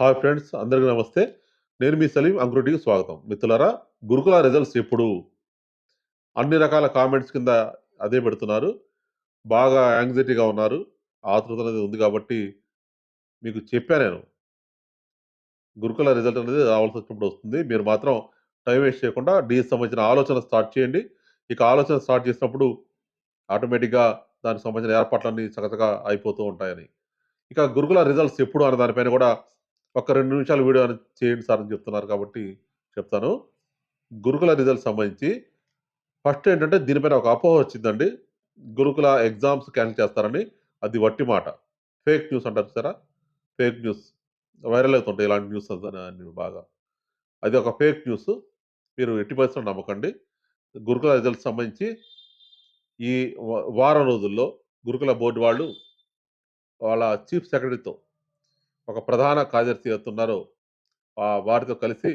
Hi friends అందరికీ నమస్తే. నేను మీ సలీం అంకురుటికి స్వాగతం. మిత్రులారా గురుకుల రిజల్ట్స్ ఎప్పుడు? అన్ని రకాల కామెంట్స్ కింద అదే పెడుతున్నారు. బాగా యాంగ్జైటీగా ఉన్నారు. ఆతృత అనేది ఉంది కాబట్టి మీకు చెప్పా నేను. గురుకుల రిజల్ట్ అనేది రావాల్సి వచ్చినప్పుడు వస్తుంది. మీరు మాత్రం టైం వేస్ట్ చేయకుండా డీఎస్ సంబంధించిన ఆలోచన స్టార్ట్ చేయండి. ఇక ఆలోచన స్టార్ట్ చేసినప్పుడు ఆటోమేటిక్గా దానికి సంబంధించిన ఏర్పాట్లన్నీ చక్కగా అయిపోతూ ఉంటాయని. ఇక గురుకుల రిజల్ట్స్ ఎప్పుడు అనే దానిపైన కూడా ఒక రెండు నిమిషాలు వీడియో అని చేయండి సార్ అని చెప్తున్నారు కాబట్టి చెప్తాను. గురుకుల రిజల్ట్స్ సంబంధించి ఫస్ట్ ఏంటంటే దీనిపైన ఒక అపోహ వచ్చిందండి. గురుకుల ఎగ్జామ్స్ క్యాన్సిల్ చేస్తారని అది వట్టి మాట. ఫేక్ న్యూస్ అంటారు సారా ఫేక్ న్యూస్. వైరల్ అవుతుంటాయి ఇలాంటి న్యూస్ బాగా. అది ఒక ఫేక్ న్యూస్. మీరు ఎట్టి పరిస్థితులు నమ్మకండి. గురుకుల రిజల్ట్స్ సంబంధించి ఈ వారం రోజుల్లో గురుకుల బోర్డు వాళ్ళు వాళ్ళ చీఫ్ సెక్రటరీతో ఒక ప్రధాన కార్యదర్శి అవుతున్నారో వారితో కలిసి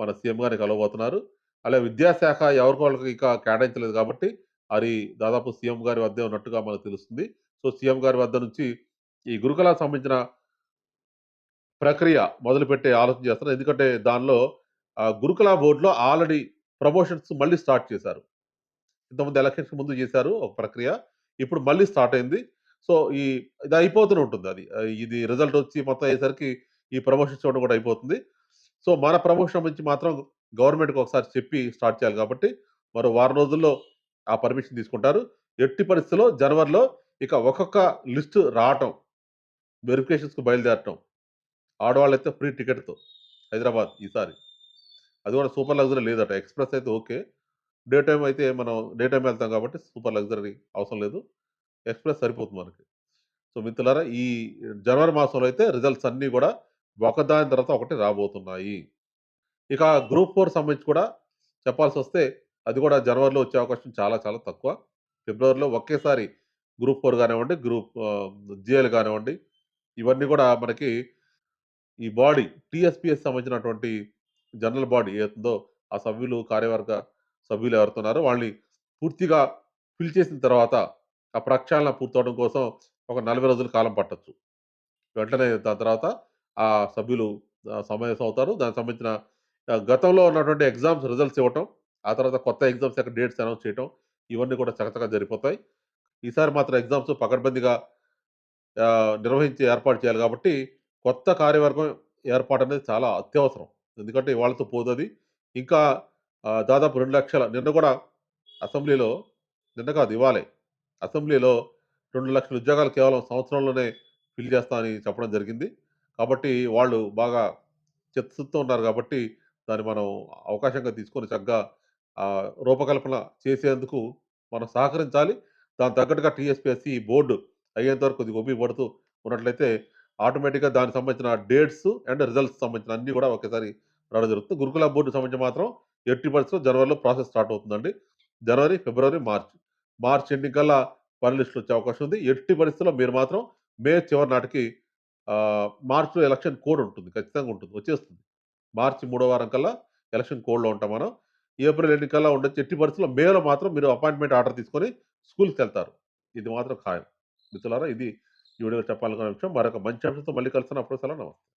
మన సీఎం గారిని కలవబోతున్నారు. అలాగే విద్యాశాఖ ఎవరికి వాళ్ళకి ఇంకా కేటాయించలేదు కాబట్టి అది దాదాపు సీఎం గారి వద్దే ఉన్నట్టుగా మనకు తెలుస్తుంది. సో సీఎం గారి వద్ద నుంచి ఈ గురుకులకు సంబంధించిన ప్రక్రియ మొదలుపెట్టే ఆలోచన చేస్తున్నారు. ఎందుకంటే దానిలో గురుకుల బోర్డులో ఆల్రెడీ ప్రమోషన్స్ మళ్ళీ స్టార్ట్ చేశారు. ఇంతకుముందు ఎలక్షన్స్ ముందు చేశారు ఒక ప్రక్రియ. ఇప్పుడు మళ్ళీ స్టార్ట్ అయింది. సో ఈ ఇది అయిపోతూనే ఉంటుంది అది. ఇది రిజల్ట్ వచ్చి మొత్తం అయ్యేసరికి ఈ ప్రమోషన్స్ చూడడం కూడా అయిపోతుంది. సో మన ప్రమోషన్ నుంచి మాత్రం గవర్నమెంట్కి ఒకసారి చెప్పి స్టార్ట్ చేయాలి కాబట్టి మరో వారం రోజుల్లో ఆ పర్మిషన్ తీసుకుంటారు. ఎట్టి పరిస్థితుల్లో జనవరిలో ఇక ఒక్కొక్క లిస్టు రావటం వెరిఫికేషన్స్కి బయలుదేరటం ఆడవాళ్ళు అయితే ఫ్రీ టికెట్తో హైదరాబాద్ ఈసారి. అది కూడా సూపర్ లగ్జరీ లేదట. ఎక్స్ప్రెస్ అయితే ఓకే. డే టైం అయితే మనం డే టైం వెళ్తాం కాబట్టి సూపర్ లగ్జరీ అవసరం లేదు. ఎక్స్ప్రెస్ సరిపోతుంది మనకి. సో మిత్రులారా ఈ జనవరి మాసంలో అయితే రిజల్ట్స్ అన్నీ కూడా ఒకదాని తర్వాత ఒకటి రాబోతున్నాయి. ఇక గ్రూప్ ఫోర్ సంబంధించి కూడా చెప్పాల్సి వస్తే అది కూడా జనవరిలో వచ్చే అవకాశం చాలా చాలా తక్కువ. ఫిబ్రవరిలో ఒకేసారి గ్రూప్ ఫోర్ కానివ్వండి గ్రూప్ జిఎల్ కానివ్వండి ఇవన్నీ కూడా మనకి ఈ బాడీ టీఎస్పీఎస్ సంబంధించినటువంటి జనరల్ బాడీ ఏతుందో ఆ సభ్యులు కార్యవర్గ సభ్యులు ఎవరుతున్నారో వాళ్ళని పూర్తిగా ఫిల్ చేసిన తర్వాత ఆ ప్రక్షాళన పూర్తవడం కోసం ఒక నలభై రోజుల కాలం పట్టచ్చు. వెంటనే దాని తర్వాత ఆ సభ్యులు సమావేశం అవుతారు. దానికి సంబంధించిన గతంలో ఉన్నటువంటి ఎగ్జామ్స్ రిజల్ట్స్ ఇవ్వటం ఆ తర్వాత కొత్త ఎగ్జామ్స్ యొక్క డేట్స్ అనౌన్స్ చేయటం ఇవన్నీ కూడా చక్కచక్క జరిగిపోతాయి. ఈసారి మాత్రం ఎగ్జామ్స్ పకడ్బందీగా నిర్వహించి ఏర్పాటు చేయాలి కాబట్టి కొత్త కార్యవర్గం ఏర్పాటు అనేది చాలా అత్యవసరం. ఎందుకంటే ఇవాళతో పోతుంది ఇంకా దాదాపు రెండు లక్షల నిన్న కూడా అసెంబ్లీలో నిన్న కాదు ఇవ్వాలి అసెంబ్లీలో రెండు లక్షల ఉద్యోగాలు కేవలం సంవత్సరంలోనే ఫిల్ చేస్తా అని చెప్పడం జరిగింది. కాబట్టి వాళ్ళు బాగా చిత్తశుద్ధితో ఉన్నారు కాబట్టి దాన్ని మనం అవకాశంగా తీసుకొని చక్కగా రూపకల్పన చేసేందుకు మనం సహకరించాలి. దాని తగ్గట్టుగా టీఎస్పిఎస్సి బోర్డు అయ్యేంత వరకు కొద్దిగా ఒప్పి పడుతూ ఉన్నట్లయితే ఆటోమేటిక్గా దానికి సంబంధించిన డేట్స్ అండ్ రిజల్ట్స్ సంబంధించిన అన్నీ కూడా ఒకేసారి రావడం జరుగుతుంది. గురుకుల బోర్డు సంబంధించి మాత్రం ఎట్టి పరిస్థితుల్లో జనవరిలో ప్రాసెస్ స్టార్ట్ అవుతుందండి. జనవరి ఫిబ్రవరి మార్చ్. మార్చ్ ఎన్నికల్లా కల్లా లిస్టులు వచ్చే అవకాశం ఉంది. ఎట్టి పరిస్థితుల్లో మీరు మాత్రం మే చివరి నాటికి మార్చిలో ఎలక్షన్ కోడ్ ఉంటుంది. ఖచ్చితంగా ఉంటుంది. వచ్చేస్తుంది. మార్చి మూడో వారం కల్లా ఎలక్షన్ కోడ్లో ఉంటాం మనం. ఏప్రిల్ ఎన్నికల్లా ఉండొచ్చు. ఎట్టి పరిస్థితుల్లో మేలో మాత్రం మీరు అపాయింట్మెంట్ ఆర్డర్ తీసుకొని స్కూల్కి వెళ్తారు. ఇది మాత్రం ఖాయం. మిత్రులారా ఇది ఈ వీడియో చెప్పాలనుకునే విషయం. మరొక మంచి అంశంతో మళ్ళీ కలుస్తున్నప్పుడు సలహా నమస్తే.